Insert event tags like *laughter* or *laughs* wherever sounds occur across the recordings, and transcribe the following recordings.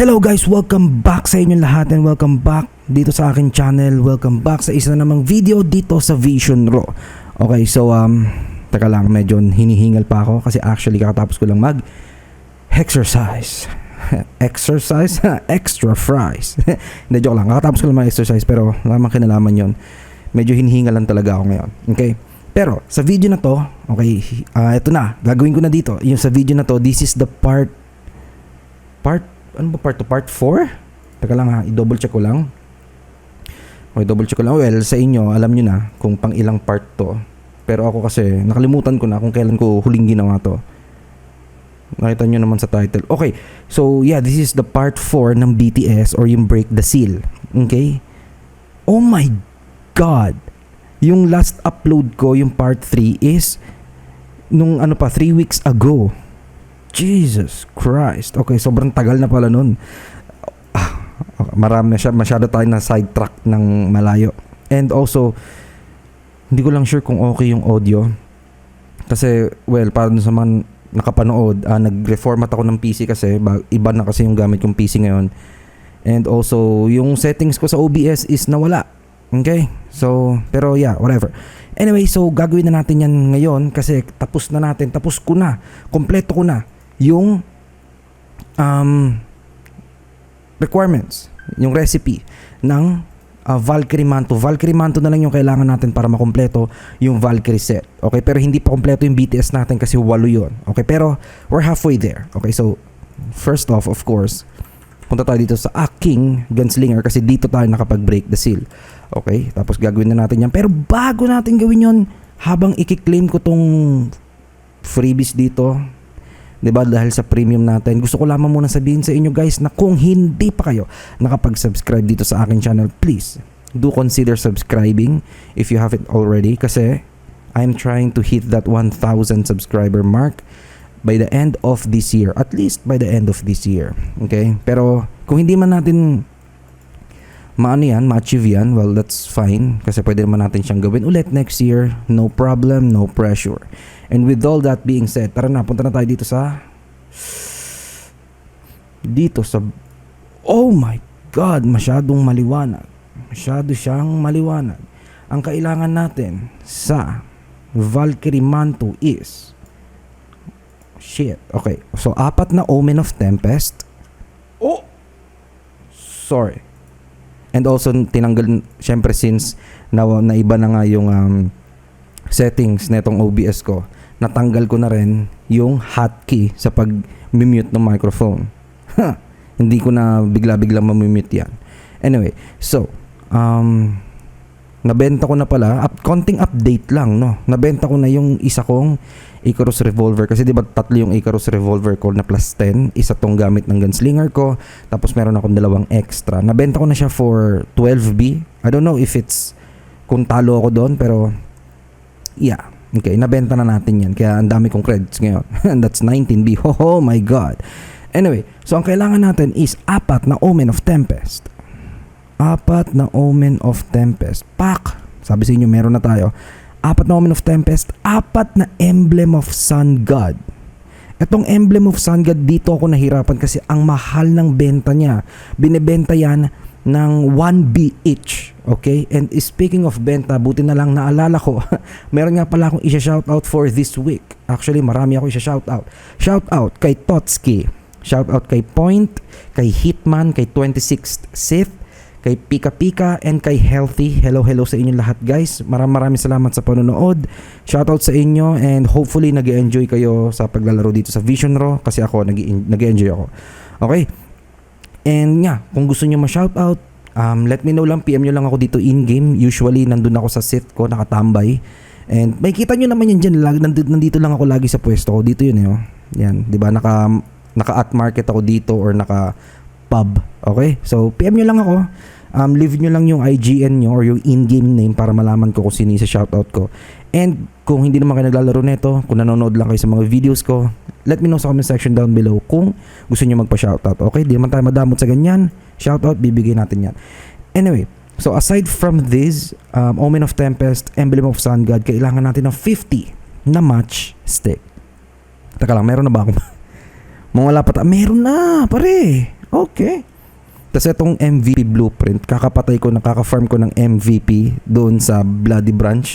Hello guys, welcome back sa inyong lahat and welcome back dito sa akin channel. Welcome back sa isa na namang video dito sa Vision Raw. Okay, so um, taka lang, medyo hinihingal pa ako kasi actually kakatapos ko lang mag *laughs* exercise. exercise? *laughs* Extra fries. *laughs* Hindi, joke lang. Kakatapos ko lang mag-exercise pero lamang kinalaman yon. Medyo hinihingal lang talaga ako ngayon. Okay? Pero sa video na to, okay, ah ito na, gagawin ko na dito. Yung sa video na to, this is the part part ano ba part to part 4? Teka lang ha, i-double check ko lang. Okay, double check ko lang. Well, sa inyo, alam nyo na kung pang ilang part to. Pero ako kasi, nakalimutan ko na kung kailan ko huling ginawa to. Nakita nyo naman sa title. Okay, so yeah, this is the part 4 ng BTS or yung Break the Seal. Okay? Oh my God! Yung last upload ko, yung part 3 is nung ano pa, 3 weeks ago. Jesus Christ. Okay, sobrang tagal na pala nun. Ah, marami siya, masyado tayo na sidetrack ng malayo. And also, hindi ko lang sure kung okay yung audio. Kasi, well, para sa mga nakapanood, ah, nag-reformat ako ng PC kasi, ba- iba na kasi yung gamit kong PC ngayon. And also, yung settings ko sa OBS is nawala. Okay? So, pero yeah, whatever. Anyway, so gagawin na natin yan ngayon kasi tapos na natin, tapos ko na, kompleto ko na yung um, requirements, yung recipe ng uh, Valkyrie Manto. Valkyrie Manto na lang yung kailangan natin para makompleto yung Valkyrie set. Okay, pero hindi pa kompleto yung BTS natin kasi walo yon. Okay, pero we're halfway there. Okay, so first off, of course, punta tayo dito sa aking gunslinger kasi dito tayo nakapag-break the seal. Okay, tapos gagawin na natin yan. Pero bago natin gawin yon, habang i-claim ko tong freebies dito, 'di ba dahil sa premium natin. Gusto ko lamang muna sabihin sa inyo guys na kung hindi pa kayo nakapag-subscribe dito sa akin channel please do consider subscribing if you haven't already. Kasi I'm trying to hit that 1,000 subscriber mark by the end of this year. At least by the end of this year. Okay? Pero kung hindi man natin maano yan, ma-achieve yan, well, that's fine. Kasi pwede naman natin siyang gawin ulit next year. No problem, no pressure. And with all that being said, tara na, punta na tayo dito sa... Dito sa... Oh my God! Masyadong maliwanag. Masyado siyang maliwanag. Ang kailangan natin sa Valkyrie Manto is... Shit. Okay. So, apat na Omen of Tempest. Oh! Sorry. And also tinanggal syempre since na naiba na nga yung um, settings netong OBS ko, natanggal ko na rin yung hotkey sa pag-mute ng microphone. *laughs* Hindi ko na bigla-biglang mamimute yan. Anyway, so um nabenta ko na pala, up, konting update lang, no. Nabenta ko na yung isa kong Icarus Revolver kasi 'di ba tatlo yung Icarus Revolver ko na plus 10, isa tong gamit ng gunslinger ko, tapos meron akong dalawang extra. Nabenta ko na siya for 12B. I don't know if it's kung talo ako doon pero yeah. Okay, nabenta na natin 'yan. Kaya ang dami kong credits ngayon. *laughs* And that's 19B. Oh, my god. Anyway, so ang kailangan natin is apat na Omen of Tempest. Apat na Omen of Tempest. Pak! Sabi sa inyo, meron na tayo apat na Omen of Tempest, apat na Emblem of Sun God. Etong Emblem of Sun God, dito ako nahirapan kasi ang mahal ng benta niya. Binebenta yan ng 1B each. Okay? And speaking of benta, buti na lang naalala ko, *laughs* meron nga pala akong isa-shoutout for this week. Actually, marami ako isa-shoutout. Shoutout kay Totski. Shoutout kay Point, kay Hitman, kay 26th Sith, kay Pika Pika and kay Healthy. Hello, hello sa inyo lahat guys. Maraming maraming salamat sa panonood. Shoutout sa inyo and hopefully nag enjoy kayo sa paglalaro dito sa Vision Raw kasi ako nag enjoy ako. Okay? And yeah, kung gusto niyo ma-shoutout, um, let me know lang, PM nyo lang ako dito in-game. Usually, nandun ako sa sit ko, nakatambay. And may kita nyo naman yan dyan, lagi, nandito, lang ako lagi sa pwesto ko. Dito yun eh, oh. Yan, di ba? Naka, naka-at market ako dito or naka pub. Okay? So, PM nyo lang ako. Um, leave nyo lang yung IGN nyo or yung in-game name para malaman ko kung sino sa shoutout ko. And kung hindi naman kayo naglalaro nito, kung nanonood lang kayo sa mga videos ko, let me know sa comment section down below kung gusto nyo magpa-shoutout. Okay? Di naman tayo madamot sa ganyan. Shoutout, bibigay natin yan. Anyway, so aside from this, um, Omen of Tempest, Emblem of Sun God, kailangan natin ng 50 na match stick. Teka lang, meron na ba ako? *laughs* Mga wala pa ta- Meron na, pare. Okay. Tapos itong MVP blueprint, kakapatay ko, nakaka-farm ko ng MVP doon sa Bloody Branch.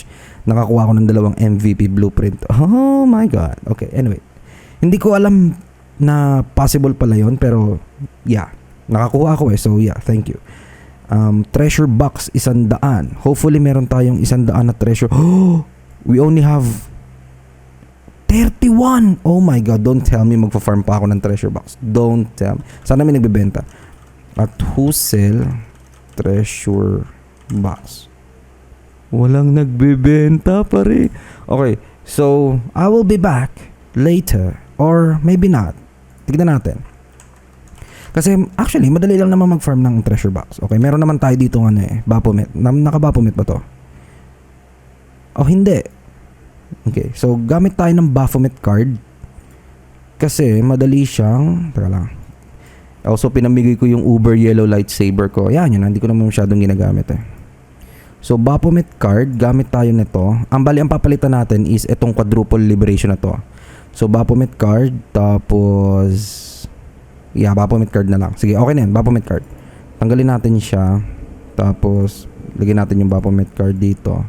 Nakakuha ko ng dalawang MVP blueprint. Oh my God. Okay, anyway. Hindi ko alam na possible pala yon pero yeah, nakakuha ko eh. So yeah, thank you. Um, treasure box, isang daan. Hopefully meron tayong isang daan na treasure. *gasps* We only have 31! Oh my God, don't tell me magpa-farm pa ako ng treasure box. Don't tell me. Sana may nagbebenta. At who sell treasure box? Walang nagbebenta pare. Okay, so I will be back later or maybe not. Tignan natin. Kasi actually, madali lang naman mag-farm ng treasure box. Okay, meron naman tayo dito ano eh, Baphomet. Na, naka-Baphomet ba to? Oh, hindi. Okay, so gamit tayo ng Baphomet card. Kasi madali siyang, teka lang. Also, pinamigay ko yung Uber Yellow Lightsaber ko. Yan, yun. Hindi ko naman masyadong ginagamit eh. So, Baphomet card, gamit tayo nito. Ang bali, ang papalitan natin is itong quadruple liberation na to. So, Baphomet card, tapos... Yeah, Baphomet card na lang. Sige, okay na yan. Baphomet card. Tanggalin natin siya. Tapos, lagyan natin yung Baphomet card dito.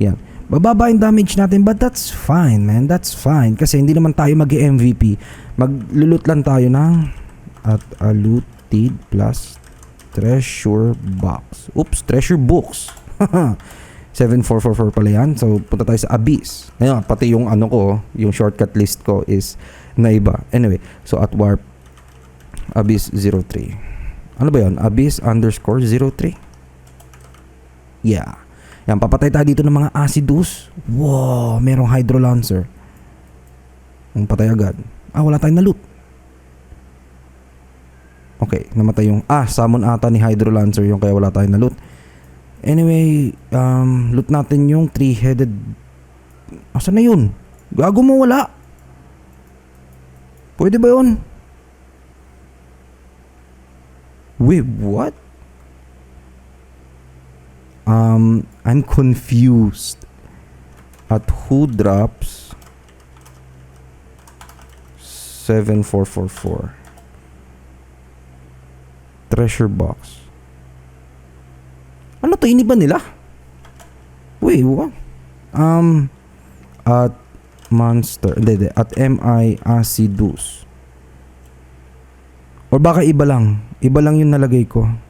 Yan. Bababa yung damage natin but that's fine man. That's fine. Kasi hindi naman tayo mag mvp Maglulut lang tayo ng at a looted plus treasure box. Oops, treasure books. *laughs* 7444 pala yan. So, punta tayo sa Abyss. Ngayon, pati yung ano ko, yung shortcut list ko is na iba. Anyway, so at warp Abyss 03. Ano ba yun? Abyss underscore 03. Yeah. Yan, papatay tayo dito ng mga acidus. Wow, merong hydro lancer. Ang patay agad. Ah, wala tayong na-loot. Okay, namatay yung... Ah, summon ata ni Hydro Lancer yung kaya wala tayong na-loot. Anyway, um, loot natin yung three-headed... Asa na yun? Gago mo wala. Pwede ba yun? Wait, what? Um, I'm confused. At who drops 7444? Treasure box. Ano to? Iniba nila? Wait, what? Um, at monster. Hindi, hindi. At MI Acidus. Or baka iba lang. Iba lang yung nalagay ko.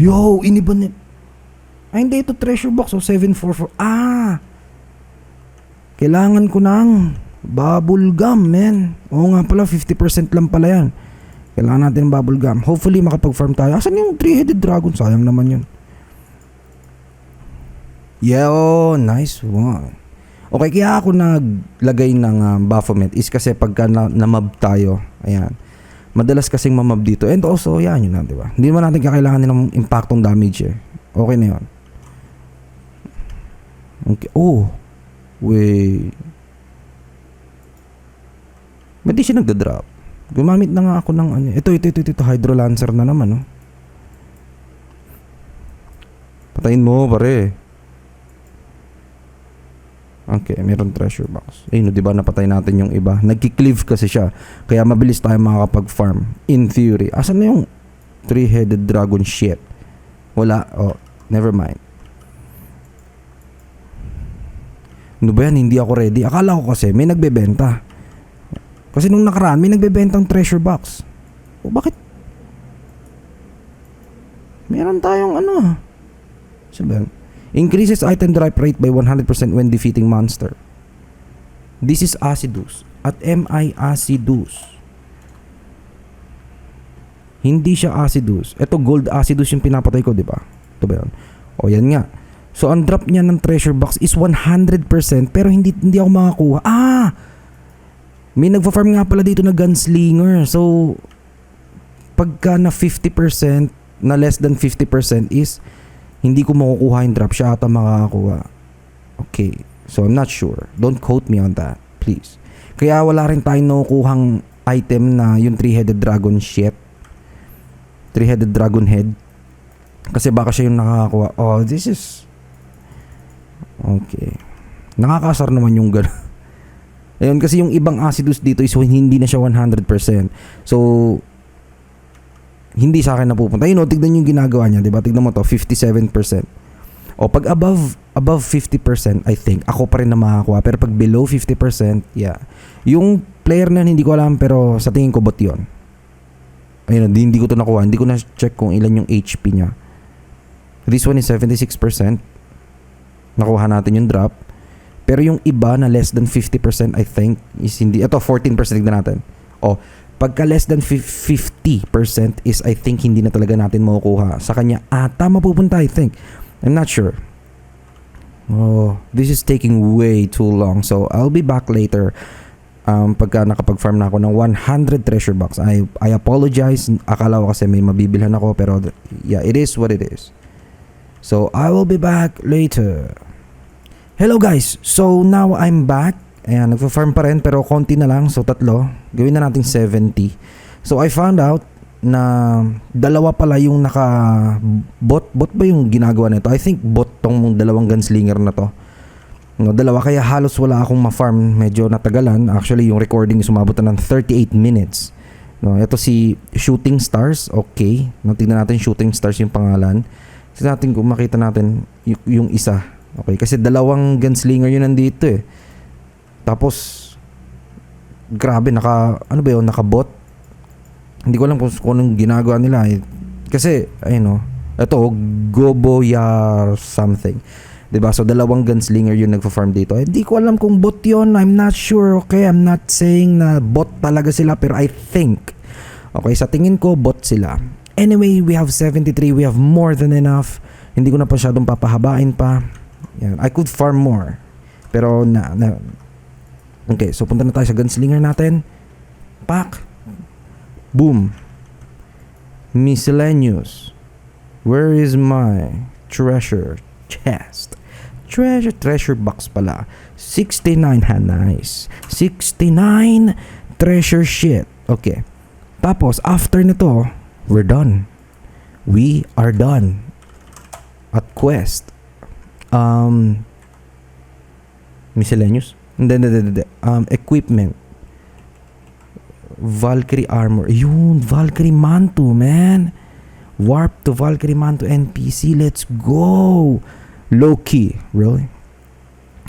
Yo, iniba ni... Ay, hindi. Ito treasure box. Oh, 744. Ah! Kailangan ko ng bubble gum, man. Oo nga pala, 50% lang pala yan. Kailangan natin ng bubble gum. Hopefully, makapag-farm tayo. Asan yung three-headed dragon? Sayang naman yun. Yeah, oh, nice one. Okay, kaya ako naglagay ng uh, Baphomet is kasi pagka na, namab tayo, ayan, madalas kasing mamab dito. And also, yan yun na, di ba? Hindi naman natin kakailangan ng impactong damage eh. Okay na yun. Okay. Oh. Wait. Ba't di siya nagda-drop? Gumamit na nga ako ng ano. Ito, ito, ito, ito. Hydro Lancer na naman, oh. Patayin mo, pare. Okay, meron treasure box. Ayun, no, 'di ba napatay natin yung iba. Nagki-cleave kasi siya. Kaya mabilis tayo makakapag-farm in theory. Asan na yung three-headed dragon shit? Wala. Oh, never mind. Ano ba yan? Hindi ako ready. Akala ko kasi may nagbebenta. Kasi nung nakaraan, may nagbebentang treasure box. O bakit? Meron tayong ano ah. Sabi, Increases item drop rate by 100% when defeating monster. This is Acidus. At MI Acidus. Hindi siya Acidus. Ito gold Acidus yung pinapatay ko, di ba? Ito ba yun? O yan nga. So ang drop niya ng treasure box is 100% pero hindi hindi ako makakuha. Ah! May nagfa-farm nga pala dito na gunslinger. So pagka na 50% na less than 50% is hindi ko makukuha yung drop siya ata makakakuha. Okay. So, I'm not sure. Don't quote me on that. Please. Kaya wala rin tayong nakukuhang item na yung three-headed dragon shit. Three-headed dragon head. Kasi baka siya yung nakakakuha. Oh, this is... Okay. Nakakasar naman yung gano'n. *laughs* Ayun, kasi yung ibang Acidus dito is hindi na siya 100%. So, hindi sa akin napupunta. Ayun, o, tignan yung ginagawa niya, di ba? Tignan mo to, 57%. O, pag above, above 50%, I think, ako pa rin na makakuha. Pero pag below 50%, yeah. Yung player na hindi ko alam, pero sa tingin ko bot yun. Ayun, hindi, hindi ko to nakuha. Hindi ko na check kung ilan yung HP niya. This one is 76%. Nakuha natin yung drop. Pero yung iba na less than 50% I think is hindi. Ito 14% tignan natin. O, pagka less than fif- 50% is I think hindi na talaga natin makukuha. Sa kanya ata mapupunta I think. I'm not sure. Oh, this is taking way too long. So, I'll be back later. Um, pagka nakapag-farm na ako ng 100 treasure box. I, I apologize. Akala ko kasi may mabibilhan ako. Pero yeah, it is what it is. So, I will be back later. Hello guys! So now I'm back. Ayan, nagpa-farm pa rin pero konti na lang. So tatlo. Gawin na natin 70. So I found out na dalawa pala yung naka bot bot ba yung ginagawa nito? I think bot tong dalawang gunslinger na to. No, dalawa kaya halos wala akong ma-farm. Medyo natagalan. Actually, yung recording is umabot na ng 38 minutes. No, ito si Shooting Stars. Okay. No, tingnan natin Shooting Stars yung pangalan. Tingnan natin kung makita natin y- yung isa. Okay, kasi dalawang gunslinger yun nandito eh. Tapos, grabe, naka, ano ba yun, nakabot. Hindi ko alam kung, kung anong ginagawa nila eh. Kasi, ayun o, ito, Goboyar something. 'Di ba So, dalawang gunslinger yung nagfa-farm dito. Hindi ko alam kung bot yun. I'm not sure. Okay, I'm not saying na bot talaga sila, pero I think. Okay, sa tingin ko, bot sila. Anyway, we have 73. We have more than enough. Hindi ko na pa masyadong papahabain pa. Yan. I could farm more. Pero na, na Okay, so punta na tayo sa gunslinger natin. Pak. Boom. Miscellaneous. Where is my treasure chest? Treasure treasure box pala. 69 ha, nice. 69 treasure shit. Okay. Tapos after nito, we're done. We are done. At quest um, miscellaneous? Hindi, hindi, hindi. Um, equipment. Valkyrie armor. Yun, Valkyrie Manto, man. Warp to Valkyrie Manto NPC. Let's go. Loki. Really?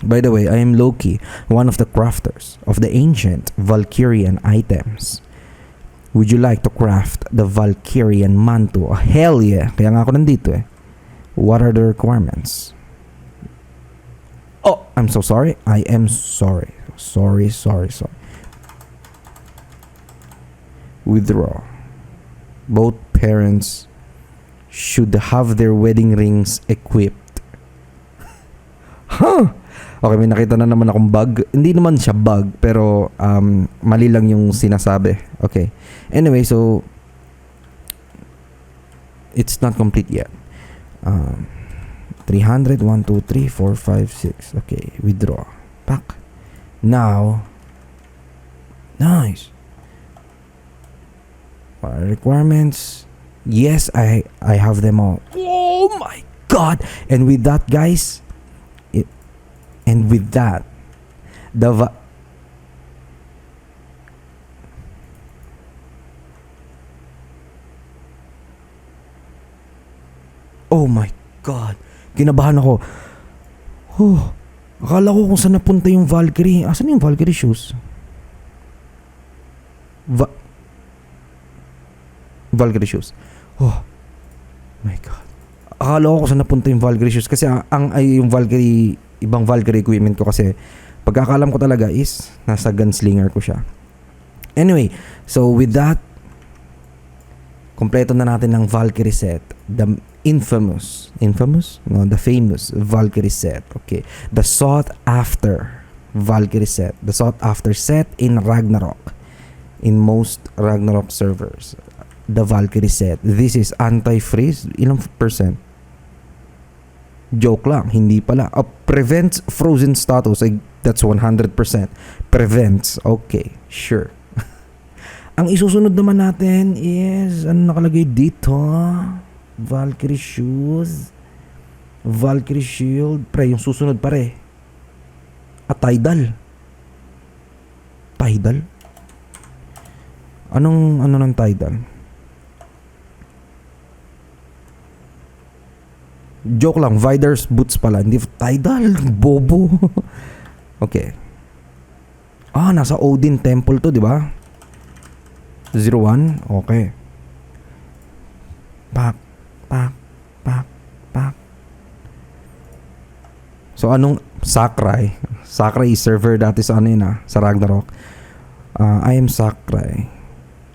By the way, I am Loki, one of the crafters of the ancient Valkyrian items. Would you like to craft the Valkyrian Manto? Oh, hell yeah. Kaya nga ako nandito eh. What are the requirements? Oh, I'm so sorry. I am sorry. Sorry, sorry, sorry. Withdraw. Both parents should have their wedding rings equipped. *laughs* Huh? Okay, may nakita na naman akong bug. Hindi naman siya bug, pero um, mali lang yung sinasabi. Okay. Anyway, so it's not complete yet. Um, 300, 1, 2, 3, 4, 5, 6. Okay, withdraw. Pack. Now, nice. Uh, requirements. Yes, I I have them all. Oh my god. And with that, guys, it, and with that, the va- Oh my god. Kinabahan ako. Oh, akala ko kung saan napunta yung Valkyrie. Asan yung Valkyrie shoes? Va- Valkyrie shoes. Oh, my God. Akala ko kung saan napunta yung Valkyrie shoes. Kasi ang, ay yung Valkyrie, ibang Valkyrie equipment ko kasi pagkakalam ko talaga is nasa gunslinger ko siya. Anyway, so with that, kompleto na natin ng Valkyrie set. The infamous, infamous? No, the famous Valkyrie set. Okay. The sought after Valkyrie set. The sought after set in Ragnarok. In most Ragnarok servers. The Valkyrie set. This is anti-freeze. Ilang percent? Joke lang, hindi pala. Uh, prevents frozen status. Like, that's 100%. Prevents. Okay, sure. *laughs* Ang isusunod naman natin is, ano nakalagay dito? Valkyrie shoes. Valkyrie shield. Pre, yung susunod pare. At Tidal. Tidal? Anong ano ng Tidal? Joke lang, Viders boots pala. Hindi Tidal, *laughs* bobo. *laughs* okay. Ah, nasa Odin Temple to, di ba? 01, okay. Pak, pak, pak, pak. So anong Sakrai? Sakrai is server dati sa ano ah, sa Ragnarok. Uh, I am Sakrai,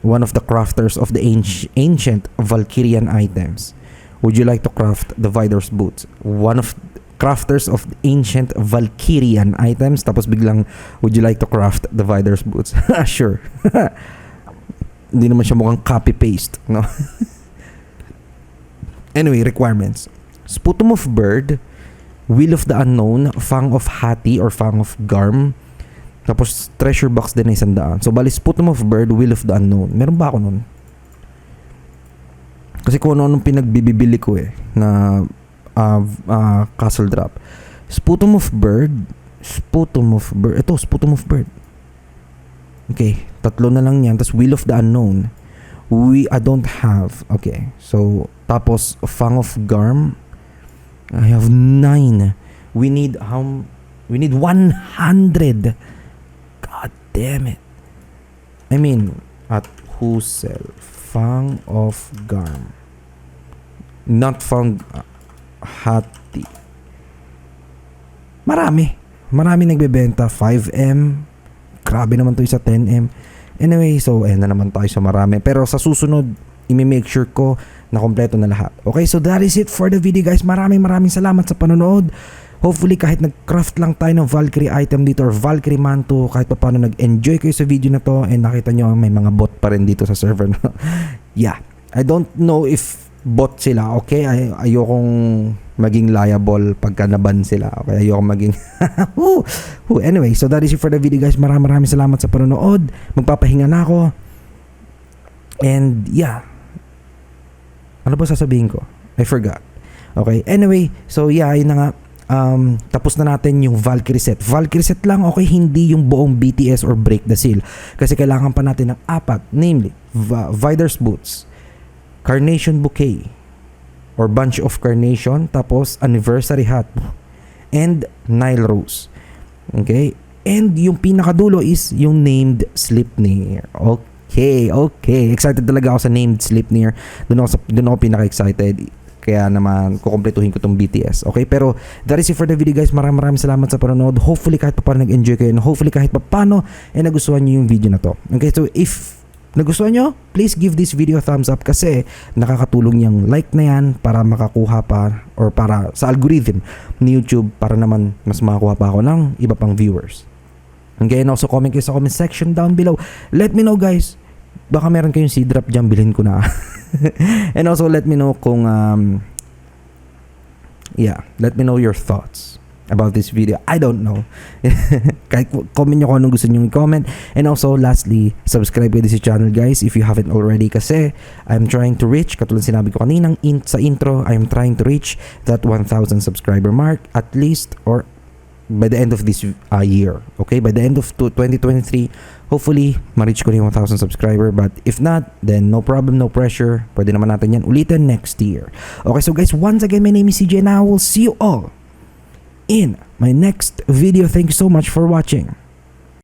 one of the crafters of the anci- ancient Valkyrian items. Would you like to craft the Vidor's boots? One of crafters of ancient Valkyrian items. Tapos biglang, would you like to craft the Vidor's boots? *laughs* sure. *laughs* Hindi naman siya mukhang copy-paste, no? *laughs* anyway, requirements. Sputum of bird, Will of the Unknown, Fang of Hati or Fang of Garm. Tapos treasure box din na isang daan. So bali Sputum of Bird, Will of the Unknown. Meron ba ako nun? Kasi kung ano nung pinagbibili ko eh na uh, uh, castle drop. Sputum of Bird, Sputum of Bird. Ito, Sputum of Bird. Okay, tatlo na lang yan. Tapos Will of the Unknown. We, I don't have. Okay, so tapos Fang of Garm. I have nine. We need how? We need 100. God damn it. I mean, at Husel, Fang of Garm. Not Fang uh, Hati. Marami. Marami nagbebenta. 5M. Grabe naman to sa 10M. Anyway, so ayan na naman tayo sa marami. Pero sa susunod, imi-make sure ko na kompleto na lahat. Okay, so that is it for the video guys. Maraming maraming salamat sa panonood. Hopefully kahit nag-craft lang tayo ng Valkyrie item dito or Valkyrie manto, kahit pa paano nag-enjoy kayo sa video na to and nakita nyo may mga bot pa rin dito sa server. *laughs* yeah, I don't know if bot sila, okay? Ay ayokong maging liable pagka naban sila. Okay, ayokong maging! *laughs* Anyway, so that is it for the video guys. Maraming maraming salamat sa panonood. Magpapahinga na ako. And yeah, ano ba sasabihin ko? I forgot. Okay, anyway, so yeah, yun na nga. Um, tapos na natin yung Valkyrie set. Valkyrie set lang, okay, hindi yung buong BTS or Break the Seal. Kasi kailangan pa natin ng apat, namely, Va- Viders Boots, Carnation Bouquet, or Bunch of Carnation, tapos Anniversary Hat, and Nile Rose. Okay? And yung pinakadulo is yung named Sleipnir. Okay, okay. Excited talaga ako sa named Sleipnir. Doon ako, doon ako pinaka-excited. Kaya naman, kukumpletuhin ko tong BTS. Okay, pero that is it for the video guys. Maraming maraming salamat sa panonood. Hopefully kahit pa paano nag-enjoy kayo. And hopefully kahit pa paano, eh nagustuhan nyo yung video na to. Okay, so if nagustuhan nyo, please give this video a thumbs up kasi nakakatulong yung like na yan para makakuha pa or para sa algorithm ni YouTube para naman mas makakuha pa ako ng iba pang viewers. Okay, and also comment kayo sa comment section down below. Let me know guys, baka meron kayong seed drop dyan, bilhin ko na. *laughs* and also let me know kung, um, yeah, let me know your thoughts about this video. I don't know. *laughs* Kahit comment nyo kung anong gusto nyo i-comment. And also, lastly, subscribe kayo sa channel guys if you haven't already kasi I'm trying to reach, katulad sinabi ko kaninang in, sa intro, I'm trying to reach that 1,000 subscriber mark at least or by the end of this uh, year. Okay? By the end of to- 2023, hopefully, ma-reach ko na yung 1,000 subscriber. But if not, then no problem, no pressure. Pwede naman natin yan ulitin next year. Okay, so guys, once again, my name is CJ and I will see you all in my next video. Thank you so much for watching.